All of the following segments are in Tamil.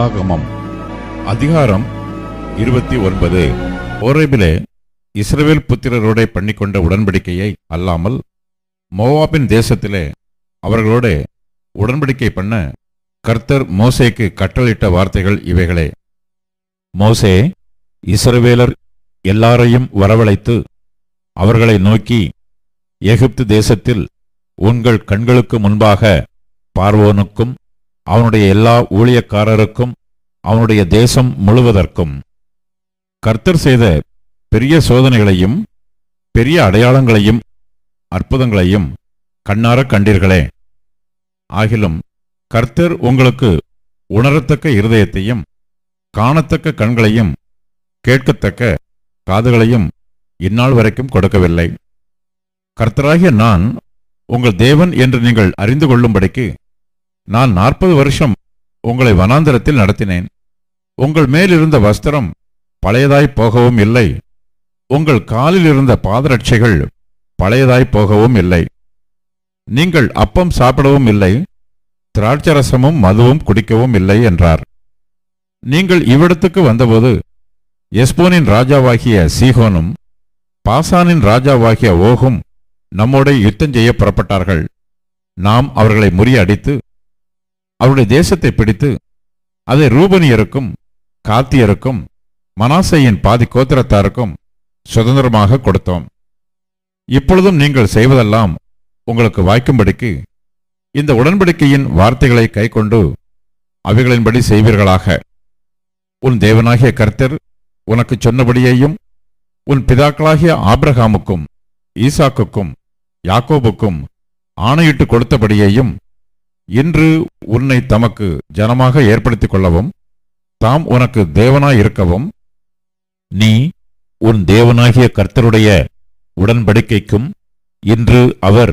உபாகமம் அதிகாரம் இருபத்தி ஒன்பது. ஓரேபிலே இஸ்ரேல் புத்திரரோட பண்ணிக்கொண்ட உடன்படிக்கையை அல்லாமல் மோவாபின் தேசத்திலே அவர்களோட உடன்படிக்கை பண்ண கர்த்தர் மோசேக்கு கட்டளையிட்ட வார்த்தைகள் இவைகளே. மோசே இஸ்ரவேலர் எல்லாரையும் வரவழைத்து அவர்களை நோக்கி எகிப்து தேசத்தில் உங்கள் கண்களுக்கு முன்பாக பார்வோனுக்கும் அவனுடைய எல்லா ஊழியக்காரருக்கும் அவனுடைய தேசம் முழுவதற்கும். கர்த்தர் செய்த பெரிய சோதனைகளையும் பெரிய அடையாளங்களையும் அற்புதங்களையும் கண்ணார கண்டீர்களே. ஆகிலும் கர்த்தர் உங்களுக்கு உணரத்தக்க இருதயத்தையும் காணத்தக்க கண்களையும் கேட்கத்தக்க காதுகளையும் இந்நாள் வரைக்கும் கொடுக்கவில்லை. கர்த்தராகிய நான் உங்கள் தேவன் என்று நீங்கள் அறிந்து கொள்ளும்படிக்கு நான் நாற்பது வருஷம் உங்களை வனாந்தரத்தில் நடத்தினேன். உங்கள் மேலிருந்த வஸ்திரம் பழையதாய் போகவும் இல்லை. உங்கள் காலில் இருந்த பாதரட்சைகள் பழையதாய் போகவும் இல்லை. நீங்கள் அப்பம் சாப்பிடவும் இல்லை. திராட்சரசமும் மதுவும் குடிக்கவும் இல்லை என்றார். நீங்கள் இவ்விடத்துக்கு வந்தபோது எஸ்போனின் ராஜாவாகிய சீகோனும் பாசானின் ராஜாவாகிய ஓகும் நம்மோட யுத்தம் செய்ய புறப்பட்டார்கள். நாம் அவர்களை முறியடித்து அவருடைய தேசத்தை பிடித்து அதை ரூபனியருக்கும் காத்தியருக்கும் மனாசையின் பாதி கோத்திரத்தாருக்கும் சுதந்திரமாக கொடுத்தோம். இப்பொழுதும் நீங்கள் செய்வதெல்லாம் உங்களுக்கு வாய்க்கும்படிக்கு இந்த உடன்படிக்கையின் வார்த்தைகளை கைக்கொண்டு அவைகளின்படி செய்வீர்களாக. உன் தேவனாகிய கர்த்தர் உனக்கு சொன்னபடியையும் உன் பிதாக்களாகிய ஆப்ரஹாமுக்கும் ஈசாக்குக்கும் யாக்கோபுக்கும் ஆணையிட்டு கொடுத்தபடியையும் இன்று உன்னை தமக்கு ஜனமாக ஏற்படுத்திக் கொள்ளவும் தாம் உனக்கு தேவனாய் இருக்கவும் நீ உன் தேவனாகிய கர்த்தருடைய உடன்படிக்கைக்கும் இன்று அவர்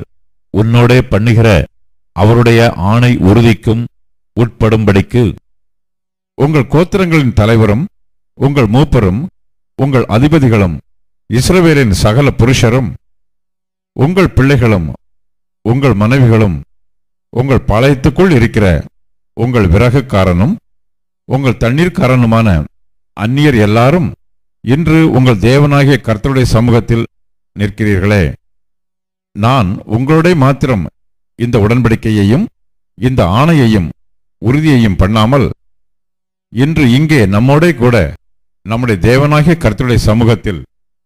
உன்னோடே பண்ணுகிற அவருடைய ஆணை உறுதிக்கும் உட்படும்படிக்கு உங்கள் கோத்திரங்களின் தலைவரும் உங்கள் மூப்பரும் உங்கள் அதிபதிகளும் இஸ்ரவேலின் சகல புருஷரும் உங்கள் பிள்ளைகளும் உங்கள் மனைவிகளும் உங்கள் பாளையத்துக்குள் இருக்கிற உங்கள் விறகுக்காரனும் உங்கள் தண்ணீர்க்காரனுமான அந்நியர் எல்லாரும் இன்று உங்கள் தேவனாகிய கர்த்தருடைய சமூகத்தில் நிற்கிறீர்களே. நான் உங்களுடைய மாத்திரம் இந்த உடன்படிக்கையையும் இந்த ஆணையையும் உறுதியையும் பண்ணாமல் இன்று இங்கே நம்மோடே கூட நம்முடைய தேவனாகிய கர்த்தருடைய சமூகத்தில்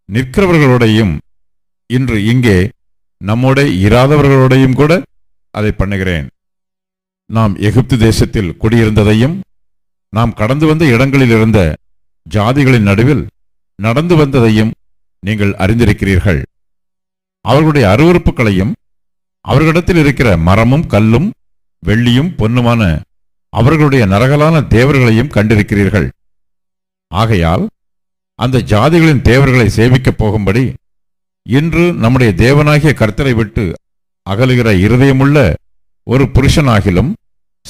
நிற்கிறவர்களோடையும் இன்று இங்கே நம்மோட இராதவர்களோடையும் கூட அதை பண்ணுகிறேன். நாம் எகிப்து தேசத்தில் குடியிருந்ததையும் நாம் கடந்து வந்த இடங்களில் இருந்த ஜாதிகளின் நடுவில் நடந்து வந்ததையும் நீங்கள் அறிந்திருக்கிறீர்கள். அவர்களுடைய அருவறுப்புகளையும் அவர்களிடத்தில் இருக்கிற மரமும் கல்லும் வெள்ளியும் பொன்னுமான அவர்களுடைய நரகலான தேவர்களையும் கண்டிருக்கிறீர்கள். ஆகையால் அந்த ஜாதிகளின் தேவர்களை சேவிக்கப் போகும்படி இன்று நம்முடைய தேவனாகிய கர்த்தரை விட்டு அகலுகிற இருதயமுள்ள ஒரு புருஷனாகிலும்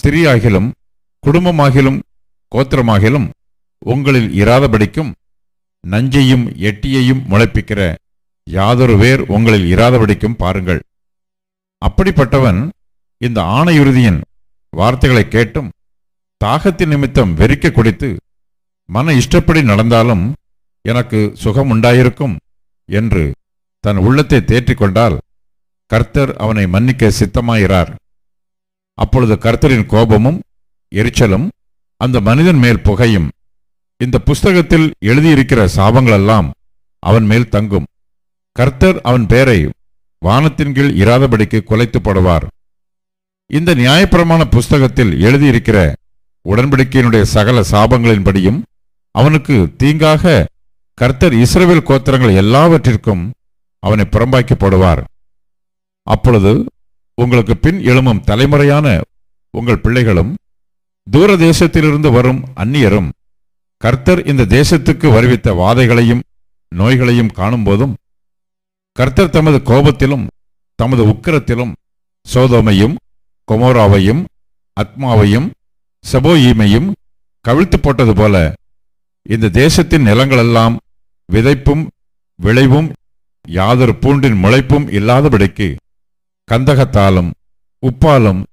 ஸ்திரீயாகிலும் குடும்பமாகிலும் கோத்திரமாகிலும் உங்களில் இராதபடிக்கும் நஞ்சையும் எட்டியையும் முளைப்பிக்கிற யாதொரு வேர் உங்களில் இராதபடிக்கும் பாருங்கள். அப்படிப்பட்டவன் இந்த ஆணையுறுதியின் வார்த்தைகளை கேட்டும் தாகத்தின் நிமித்தம் வெறிக்க குடித்து மன இஷ்டப்படி நடந்தாலும் எனக்கு சுகம் உண்டாயிருக்கும் என்று தன் உள்ளத்தை தேற்றிக் கொண்டால் கர்த்தர் அவனை மன்னிக்க சித்தமாயிறார். அப்பொழுது கர்த்தரின் கோபமும் எரிச்சலும் அந்த மனிதன் மேல் புகையும். இந்த புஸ்தகத்தில் எழுதியிருக்கிற சாபங்களெல்லாம் அவன் மேல் தங்கும். கர்த்தர் அவன் பெயரை வானத்தின் கீழ் இராதபடிக்கு குலைத்து போடுவார். இந்த நியாயப்பிரமாண புஸ்தகத்தில் எழுதியிருக்கிற உடன்படிக்கையினுடைய சகல சாபங்களின்படியும் அவனுக்கு தீங்காக கர்த்தர் இஸ்ரவேல் கோத்திரங்கள் எல்லாவற்றிற்கும் அவனை புறம்பாக்கி போடுவார். அப்பொழுது உங்களுக்கு பின் எழும்பும் தலைமுறையான உங்கள் பிள்ளைகளும் தூர தேசத்திலிருந்து வரும் அந்நியரும் கர்த்தர் இந்த தேசத்துக்கு வருவித்த வாதைகளையும் நோய்களையும் காணும்போதும் கர்த்தர் தமது கோபத்திலும் தமது உக்கிரத்திலும் சோதோமையும் கொமோராவையும் அத்மாவையும் செபோயீமையும் கவிழ்த்து போட்டது போல இந்த தேசத்தின் நிலங்களெல்லாம் விதைப்பும் விளைவும் யாதொரு பூண்டின் முளைப்பும் இல்லாதபடிக்கு கந்தகத்தாலும் உப்பாலும்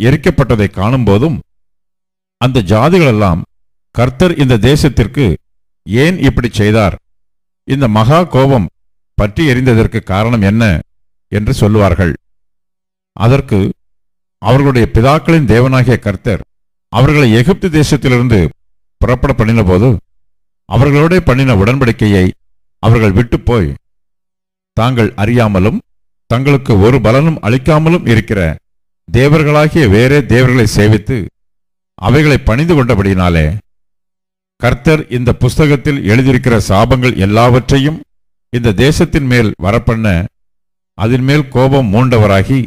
எரிக்கப்பட்டதை காணும்போதும் அந்த ஜாதிகளெல்லாம் கர்த்தர் இந்த தேசத்திற்கு ஏன் இப்படி செய்தார்? இந்த மகா கோபம் பற்றி எரிந்ததற்கு காரணம் என்ன? என்று சொல்லுவார்கள். அதற்கு அவர்களுடைய பிதாக்களின் தேவனாகிய கர்த்தர் அவர்களை எகிப்து தேசத்திலிருந்து புறப்பட பண்ணினபோது அவர்களோட பண்ணின உடன்படிக்கையை அவர்கள் விட்டுப் போய் தாங்கள் அறியாமலும் தங்களுக்கு ஒரு பலனும் அளிக்காமலும் இருக்கிற தேவர்களாகிய வேறே தேவர்களை சேவித்து அவைகளை பணிந்து கொண்டபடியினாலே கர்த்தர் இந்த புஸ்தகத்தில் எழுதியிருக்கிற சாபங்கள் எல்லாவற்றையும் இந்த தேசத்தின் மேல் வரப்பண்ண அதன் மேல் கோபம் மூண்டவராகி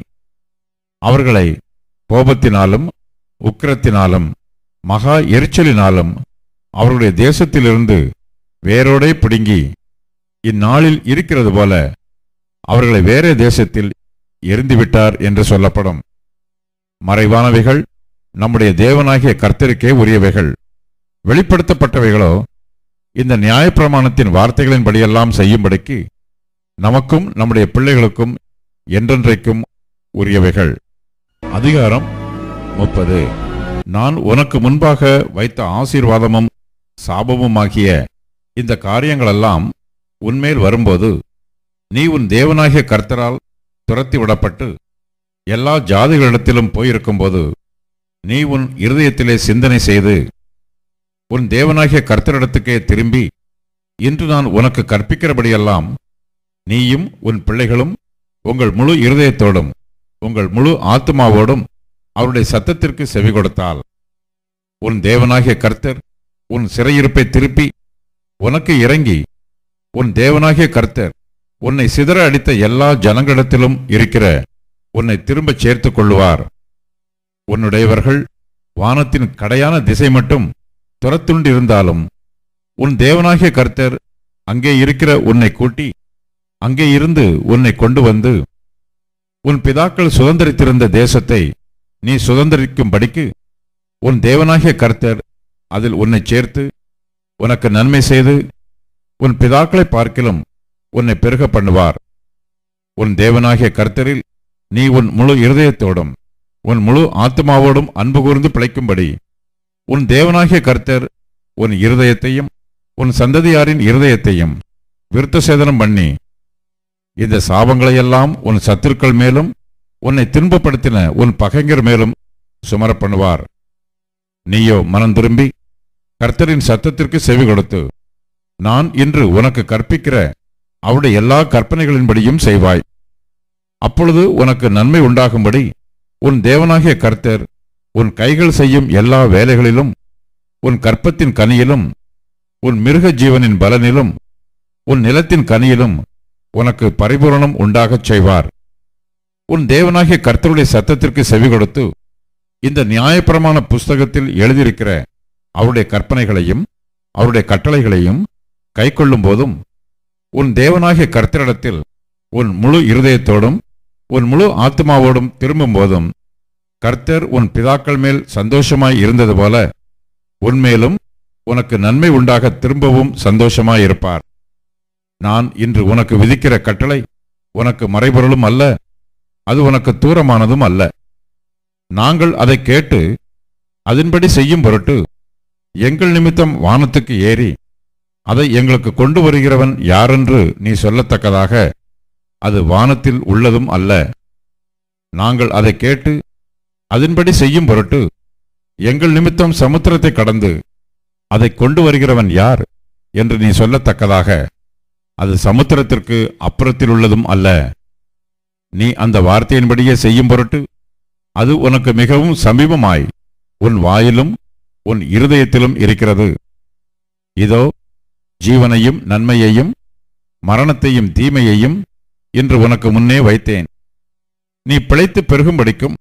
அவர்களை கோபத்தினாலும் உக்கிரத்தினாலும் மகா எரிச்சலினாலும் அவருடைய தேசத்திலிருந்து வேரோடே பிடுங்கி இந்நாளில் இருக்கிறது போல அவர்களை வேறே தேசத்தில் எரிந்துவிட்டார் என்று சொல்லப்படும். மறைவானவைகள் நம்முடைய தேவனாகிய கர்த்தருக்கே உரியவைகள். வெளிப்படுத்தப்பட்டவைகளோ இந்த நியாயப்பிரமாணத்தின் வார்த்தைகளின்படியெல்லாம் செய்யும்படிக்கு நமக்கும் நம்முடைய பிள்ளைகளுக்கும் என்றென்றைக்கும் உரியவைகள். அதிகாரம் முப்பது. நான் உனக்கு முன்பாக வைத்த ஆசீர்வாதமும் சாபமுமாகிய இந்த காரியங்களெல்லாம் உன்மேல் வரும்போது நீ உன் தேவனாகிய கர்த்தரால் துரத்தி விடப்பட்டு எல்லா ஜாதிகளிடத்திலும் போயிருக்கும்போது நீ உன் இருதயத்திலே சிந்தனை செய்து உன் தேவனாகிய கர்த்தரிடத்துக்கே திரும்பி இன்று நான் உனக்கு கற்பிக்கிறபடியெல்லாம் நீயும் உன் பிள்ளைகளும் உங்கள் முழு இருதயத்தோடும் உங்கள் முழு ஆத்மாவோடும் அவருடைய சத்தத்திற்கு செவி கொடுத்தால் உன் தேவனாகிய கர்த்தர் உன் சிறையிருப்பை திருப்பி உனக்கு இறங்கி உன் தேவனாகிய கர்த்தர் உன்னை சிதற அடித்த எல்லா ஜனங்களிடத்திலும் இருக்கிற உன்னை திரும்பச் சேர்த்துக் கொள்ளுவார். உன்னுடையவர்கள் வானத்தின் கடையான திசை மட்டும் துரத்துண்டிருந்தாலும் உன் தேவனாகிய கர்த்தர் அங்கே இருக்கிற உன்னை கூட்டி அங்கே இருந்து உன்னை கொண்டு வந்து உன் பிதாக்கள் சுதந்திரித்திருந்த தேசத்தை நீ சுதந்திரிக்கும்படிக்கு உன் தேவனாகிய கர்த்தர் அதில் உன்னை சேர்த்து உனக்கு நன்மை செய்து உன் பிதாக்களை பார்க்கிலும் உன்னை பெருக பண்ணுவார். உன் தேவனாகிய கர்த்தரில் நீ உன் முழு இருதயத்தோடும் உன் முழு ஆத்மாவோடும் அன்பு கூர்ந்து பிழைக்கும்படி உன் தேவனாகிய கர்த்தர் உன் இருதயத்தையும் உன் சந்ததியாரின் இருதயத்தையும் விருத்த சேதனம் பண்ணி இந்த சாபங்களையெல்லாம் உன் சத்துருக்கள் மேலும் உன்னை துன்பப்படுத்தின உன் பகைஞர் மேலும் சுமர பண்ணுவார். நீயோ மனம் திரும்பி கர்த்தரின் சத்தத்திற்கு செவி கொடுத்து நான் இன்று உனக்கு கற்பிக்கிற அவருடைய எல்லா கற்பனைகளின்படியும் செய்வாய். அப்பொழுது உனக்கு நன்மை உண்டாகும்படி உன் தேவனாகிய கர்த்தர் உன் கைகள் செய்யும் எல்லா வேலைகளிலும் உன் கற்பத்தின் கனியிலும் உன் மிருக ஜீவனின் பலனிலும் உன் நிலத்தின் கனியிலும் உனக்கு பரிபூரணம் உண்டாகச் செய்வார். உன் தேவனாகிய கர்த்தருடைய சத்தத்திற்கு செவி கொடுத்து இந்த நியாயப்பிரமான புஸ்தகத்தில் எழுதியிருக்கிற அவருடைய கற்பனைகளையும் அவருடைய கட்டளைகளையும் கைக்கொள்ளும் போதும் உன் தேவனாகிய கர்த்தரிடத்தில் உன் முழு இருதயத்தோடும் உன் முழு ஆத்மாவோடும் திரும்பும் போதும் கர்த்தர் உன் பிதாக்கள் மேல் சந்தோஷமாய் இருந்தது போல உன்மேலும் உனக்கு நன்மை உண்டாக திரும்பவும் சந்தோஷமாயிருப்பார் நான் இன்று உனக்கு விதிக்கிற கட்டளை உனக்கு மறைபொருளும் அல்ல அது உனக்கு தூரமானதும் அல்ல. நாங்கள் அதை கேட்டு அதன்படி செய்யும் பொருட்டு எங்கள் நிமித்தம் வானத்துக்கு ஏறி அதை எங்களுக்கு கொண்டு வருகிறவன் யாரென்று நீ சொல்லத்தக்கதாக அது வானத்தில் உள்ளதும் அல்ல. நாங்கள் அதை கேட்டு அதன்படி செய்யும் பொருட்டு எங்கள் நிமித்தம் சமுத்திரத்தை கடந்து அதை கொண்டு வருகிறவன் யார் என்று நீ சொல்லத்தக்கதாக அது சமுத்திரத்திற்கு அப்புறத்தில் உள்ளதும் அல்ல. நீ அந்த வார்த்தையின்படியே செய்யும் பொருட்டு அது உனக்கு மிகவும் சமீபமாய் உன் வாயிலும் உன் இருதயத்திலும் இருக்கிறது. இதோ ஜீவனையும் நன்மையையும் மரணத்தையும் தீமையையும் இன்று உனக்கு முன்னே வைத்தேன். நீ பிழைத்து பெருகும்படிக்கும்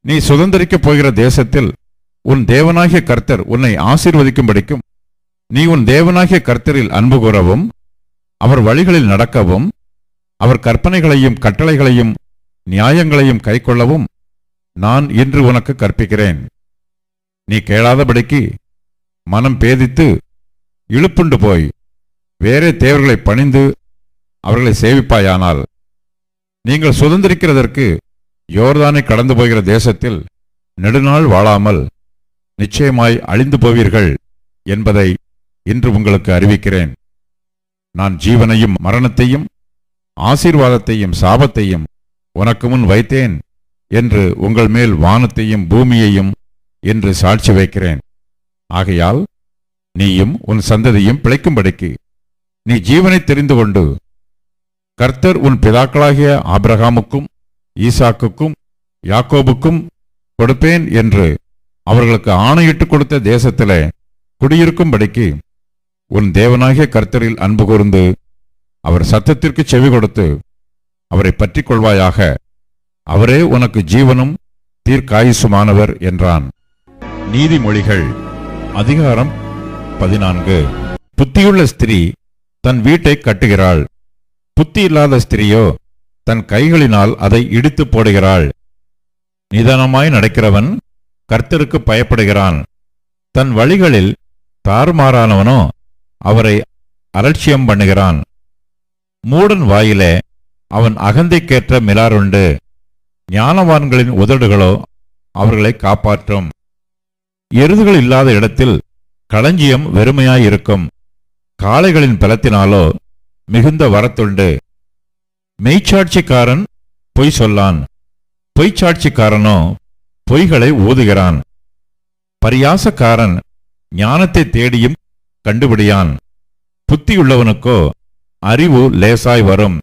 நீ சுதந்திரிக்கப் போகிற தேசத்தில் உன் தேவனாகிய கர்த்தர் உன்னை ஆசீர்வதிக்கும்படிக்கும் நீ உன் தேவனாகிய கர்த்தரில் அன்பு கூறவும் அவர் வழிகளில் நடக்கவும் அவர் கற்பனைகளையும் கட்டளைகளையும் நியாயங்களையும் கைக்கொள்ளவும் நான் இன்று உனக்கு கற்பிக்கிறேன். நீ கேளாதபடிக்கு மனம் பேதித்து இழுப்புண்டு போய் வேறே தேவர்களை பணிந்து அவர்களை சேவிப்பாயானால் நீங்கள் சுதந்திரிக்கிறதற்கு யோர்தானை கடந்து போகிற தேசத்தில் நெடுநாள் வாழாமல் நிச்சயமாய் அழிந்து போவீர்கள் என்பதை இன்று உங்களுக்கு அறிவிக்கிறேன். நான் ஜீவனையும் மரணத்தையும் ஆசீர்வாதத்தையும் சாபத்தையும் உனக்கு முன் வைத்தேன் என்று உங்கள் மேல் வானத்தையும் பூமியையும் என்று சாட்சி வைக்கிறேன். ஆகையால் நீயும் உன் சந்ததியும் பிழைக்கும்படிக்கு நீ ஜீவனை தெரிந்து கொண்டு கர்த்தர் உன் பிதாக்களாகிய ஆபிரகாமுக்கும் ஈசாக்குக்கும் யாக்கோபுக்கும் கொடுப்பேன் என்று அவர்களுக்கு ஆணையிட்டு கொடுத்த தேசத்திலே குடியிருக்கும்படிக்கு உன் தேவனாகிய கர்த்தரில் அன்பு கூர்ந்து அவர் சத்தத்திற்கு செவி கொடுத்து அவரை பற்றிக் கொள்வாயாக. அவரே உனக்கு ஜீவனும் தீர்க்காயுசுமானவர் என்றான். நீதிமொழிகள் அதிகாரம் பதினான்கு. புத்தியுள்ள ஸ்திரீ தன் வீட்டை கட்டுகிறாள். புத்தி இல்லாத ஸ்திரியோ தன் கைகளினால் அதை இடித்து போடுகிறாள். நிதானமாய் நடக்கிறவன் கர்த்தருக்கு பயப்படுகிறான். தன் வழிகளில் தாறுமாறானவனோ அவரை அலட்சியம் பண்ணுகிறான். மூடன் வாயிலே அவன் அகந்தைக்கேற்ற மிலாருண்டு. ஞானவான்களின் உதடுகளோ அவர்களை காப்பாற்றும். எருதுகள் இல்லாத இடத்தில் களஞ்சியம் வெறுமையாயிருக்கும். காளைகளின் பலத்தினாலோ மிகுந்த வரத்துண்டு. மெய்ச்சாட்சிக்காரன் பொய் சொல்லான். பொய்ச்சாட்சிக்காரனோ பொய்களை ஊதுகிறான் பரியாசக்காரன் ஞானத்தை தேடியும் கண்டுபிடியான். புத்தியுள்ளவனுக்கோ அறிவு லேசாய் வரும்.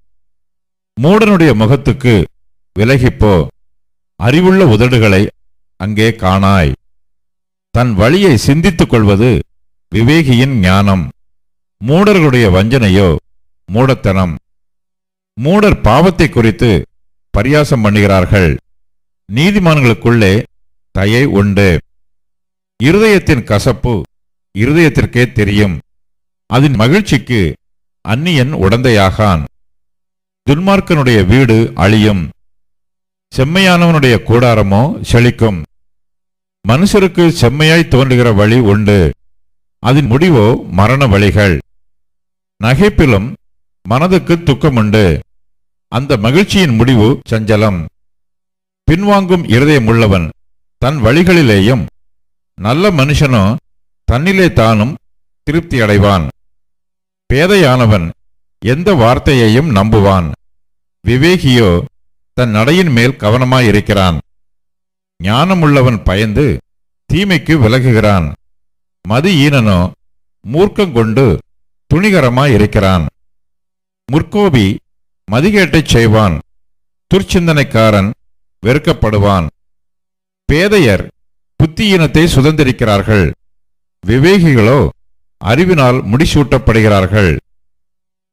மூடனுடைய முகத்துக்கு விலகிப்போ. அறிவுள்ள உதடுகளை அங்கே காணாய். தன் வழியை சிந்தித்துக் கொள்வது விவேகியின் ஞானம். மூடர்களுடைய வஞ்சனையோ மூடத்தனம். மூடர் பாவத்தை குறித்து பரியாசம் பண்ணுகிறார்கள். நீதிமான்களுக்குள்ளே தயை உண்டு. இருதயத்தின் கசப்பு இருதயத்திற்கே தெரியும். அதன் மகிழ்ச்சிக்கு அந்நியன் உடந்தையாகான். துன்மார்க்கனுடைய வீடு அழியும். செம்மையானவனுடைய கூடாரமோ செழிக்கும். மனுஷருக்கு செம்மையாய் தோன்றுகிற வழி உண்டு. அதன் முடிவோ மரண வழிகள். நகைப்பிலும் மனதுக்கு துக்கமுண்டு. அந்த மகிழ்ச்சியின் முடிவு சஞ்சலம். பின்வாங்கும் இருதயமுள்ளவன் தன் வழிகளிலேயும் நல்ல மனுஷனோ தன்னிலே தானும் திருப்தி அடைவான். பேதையானவன் எந்த வார்த்தையையும் நம்புவான். விவேகியோ தன் நடையின் மேல் கவனமாயிருக்கிறான். ஞானமுள்ளவன் பயந்து தீமைக்கு விலகுகிறான். மது ஈனனோ மூர்க்கங்கொண்டு துணிகரமாயிருக்கிறான். முற்கோபி மதிகேட்டைச் செய்வான். துர்ச்சிந்தனைக்காரன் வெறுக்கப்படுவான். பேதையர் புத்தியீனத்தை சுதந்திரிக்கிறார்கள். விவேகிகளோ அறிவினால் முடிசூட்டப்படுகிறார்கள்.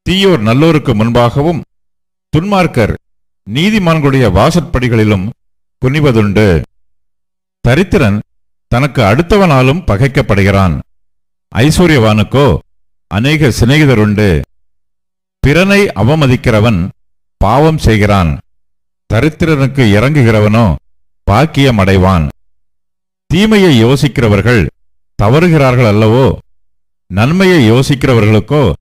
தீயோர் நல்லோருக்கு முன்பாகவும் துன்மார்க்கர் நீதிமான்களுடைய வாசற்படிகளிலும் குனிவதுண்டு. தரித்திரன் தனக்கு அடுத்தவனாலும் பகைக்கப்படுகிறான். ஐஸ்வர்யவானுக்கோ அநேக சிநேகிதருண்டு பிறனை அவமதிக்கிறவன் பாவம் செய்கிறான். தரித்திரனுக்கு இறங்குகிறவனோ பாக்கியமடைவான். தீமையை யோசிக்கிறவர்கள் தவறுகிறார்கள் அல்லவோ நன்மையை யோசிக்கிறவர்களுக்கோ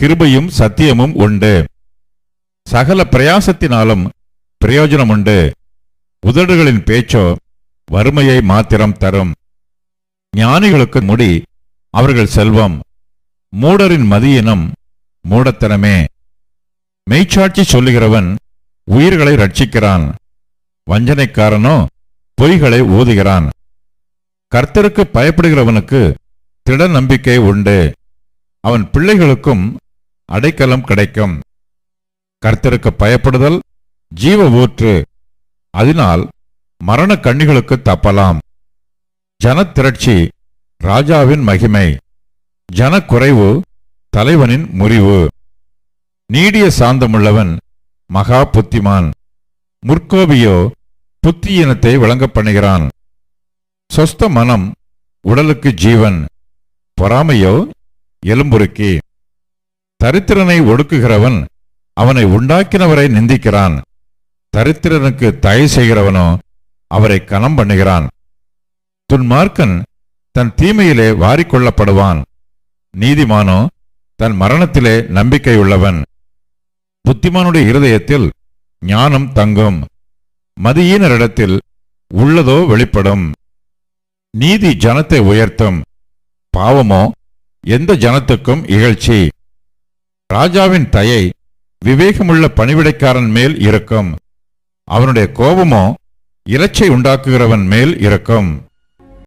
கிருபையும் சத்தியமும் உண்டு. சகல பிரயாசத்தினாலும் பிரயோஜனம் உண்டு உதடுகளின் பேச்சோ வறுமையை மாத்திரம் தரும். ஞானிகளுக்கு முடி அவர்கள் செல்வம். மூடரின் மதியினம் மூடத்தனமே. மெய்ச்சாட்சி சொல்லுகிறவன் உயிர்களை ரட்சிக்கிறான். வஞ்சனைக்காரனோ பொய்களை ஊதுகிறான். கர்த்தருக்கு பயப்படுகிறவனுக்கு திட நம்பிக்கை உண்டு. அவன் பிள்ளைகளுக்கும் அடைக்கலம் கிடைக்கும். கர்த்தருக்கு பயப்படுதல் ஜீவ ஊற்று. அதனால் மரண கண்ணிகளுக்கு தப்பலாம். ஜனத்திரட்சி ராஜாவின் மகிமை. ஜனக்குறைவு தலைவனின் முறிவு. நீடிய சாந்தமுள்ளவன் மகா புத்திமான். முற்கோபியோ புத்தியினத்தை விளங்கப் பண்ணுகிறான். சொஸ்த மனம் உடலுக்கு ஜீவன். பொறாமையோ எலும்புருக்கி. தரித்திரனை ஒடுக்குகிறவன் அவனை உண்டாக்கினவரை நிந்திக்கிறான். தரித்திரனுக்கு தயை செய்கிறவனோ அவரை கனம் பண்ணுகிறான். துன்மார்க்கன் தன் தீமையிலே வாரிக்கொள்ளப்படுவான். நீதிமானோ தன் மரணத்திலே நம்பிக்கையுள்ளவன். புத்திமானுடைய இருதயத்தில் ஞானம் தங்கும். மதியீனரிடத்தில் உள்ளதோ வெளிப்படும். நீதி ஜனத்தை உயர்த்தும். பாவமோ எந்த ஜனத்துக்கும் இகழ்ச்சி. ராஜாவின் தயை விவேகமுள்ள பணிவிடைக்காரன் மேல் இருக்கும். அவனுடைய கோபமோ இலச்சை உண்டாக்குகிறவன் மேல் இரக்கம்.